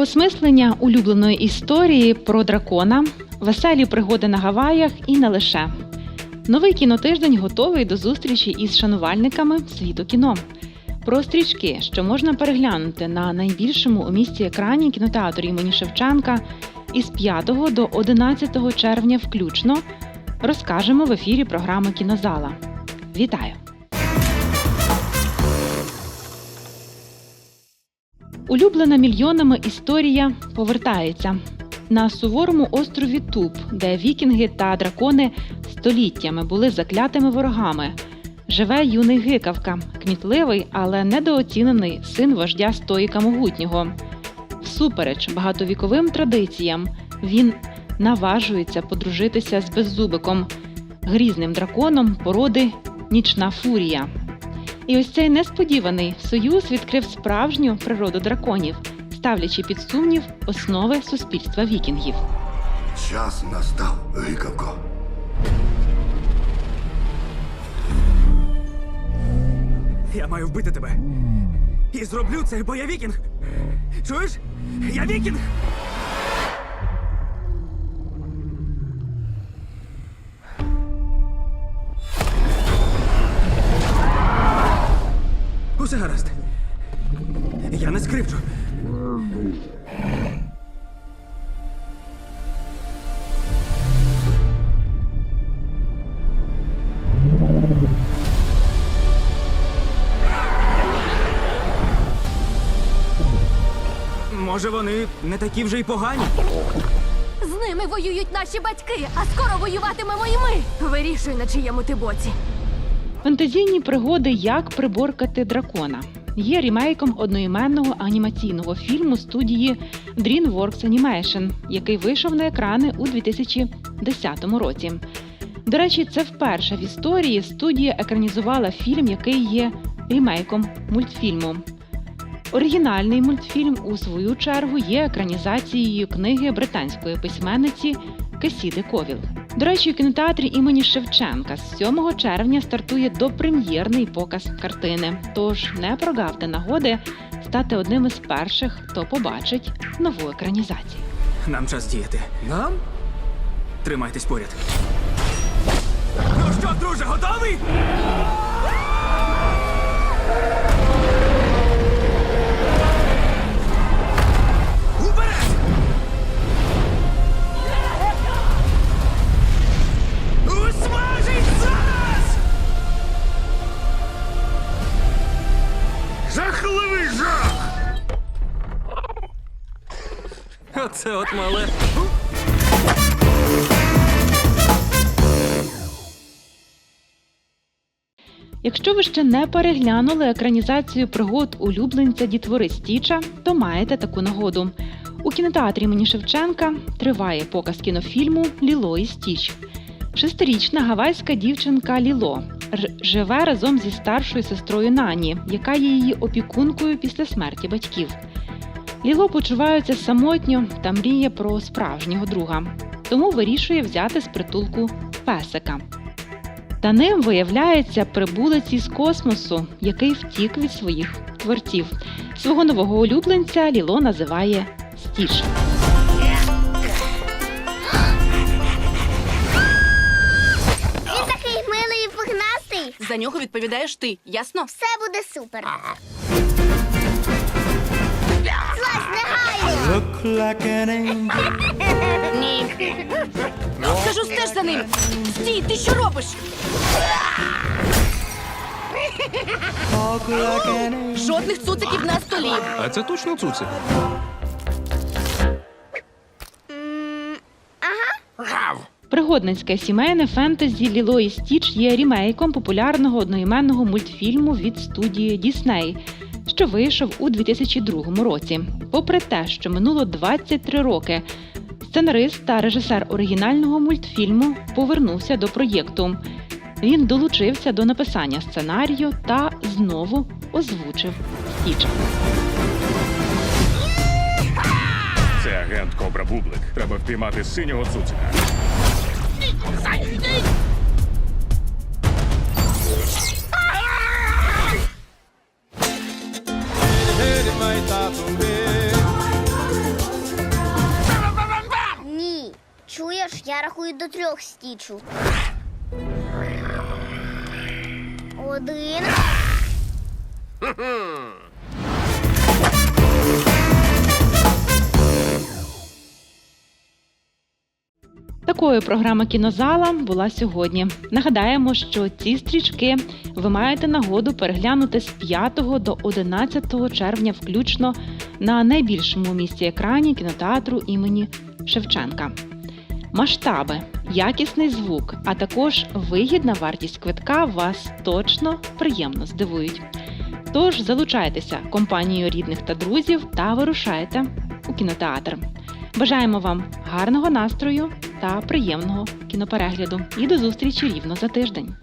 Переосмислення улюбленої історії про дракона, веселі пригоди на Гаваях і не лише. Новий кінотиждень готовий до зустрічі із шанувальниками світу кіно. Про стрічки, що можна переглянути на найбільшому у місті екрані кінотеатру імені Шевченка із 5 до 11 червня включно, розкажемо в ефірі програми Кінозала. Вітаю! Улюблена мільйонами історія повертається на суворому острові Туб, де вікінги та дракони століттями були заклятими ворогами. Живе юний гикавка, кмітливий, але недооцінений син вождя стоїка могутнього. Всупереч багатовіковим традиціям він наважується подружитися з беззубиком, грізним драконом породи Нічна фурія. І ось цей несподіваний союз відкрив справжню природу драконів, ставлячи під сумнів основи суспільства вікінгів. Час настав, гикавко. Я маю вбити тебе. І зроблю це, бо я вікінг. Чуєш? Я вікінг! Усе гаразд. Я не скрипчу. Може, вони не такі вже й погані? З ними воюють наші батьки, а скоро воюватимемо і ми. Вирішуй, на чиєму ти боці. Фантазійні пригоди Як приборкати дракона є рімейком одноіменного анімаційного фільму студії DreamWorks Animation, який вийшов на екрани у 2010 році. До речі, це вперше в історії студія екранізувала фільм, який є рімейком мультфільму. Оригінальний мультфільм, у свою чергу, є екранізацією книги британської письменниці Кесіди Ковіл. До речі, у кінотеатрі імені Шевченка з 7 червня стартує допрем'єрний показ картини. Тож не прогавте нагоди стати одним із перших, хто побачить нову екранізацію. Нам час діяти. Нам? Тримайтесь поряд. Ну що, друже, готовий? Оце от мале. Якщо ви ще не переглянули екранізацію пригод улюбленця дітвори Стіча, то маєте таку нагоду. У кінотеатрі імені Шевченка триває показ кінофільму Ліло і Стіч. Шестирічна гавайська дівчинка Ліло живе разом зі старшою сестрою Нані, яка є її опікункою після смерті батьків. Ліло почувається самотньо та мріє про справжнього друга, тому вирішує взяти з притулку песика. Та ним виявляється прибулець із космосу, який втік від своїх творців. Свого нового улюбленця Ліло називає Стіч. Він такий милий і пухнастий. За нього відповідаєш ти, ясно? Все буде супер. Злазь негайно! Ні. Кажу, стеж за ним. Стій, ти що робиш? Жодних цуциків на столі. А це точно цуцик? Пригодницьке сімейне фентезі Ліло і Стіч є рімейком популярного одноіменного мультфільму від студії Дісней, що вийшов у 2002 році. Попри те, що минуло 23 роки, сценарист та режисер оригінального мультфільму повернувся до проєкту. Він долучився до написання сценарію та знову озвучив Стіча. Це агент Кобра Бублик. Треба впіймати синього цуцика. Рахую до трьох стічу. Один. Такою програма кінозала була сьогодні. Нагадаємо, що ці стрічки ви маєте нагоду переглянути з 5 до 11 червня, включно на найбільшому місці екрані кінотеатру імені Шевченка. Масштаби, якісний звук, а також вигідна вартість квитка вас точно приємно здивують. Тож залучайтеся компанією рідних та друзів та вирушайте у кінотеатр. Бажаємо вам гарного настрою та приємного кіноперегляду. І до зустрічі рівно за тиждень.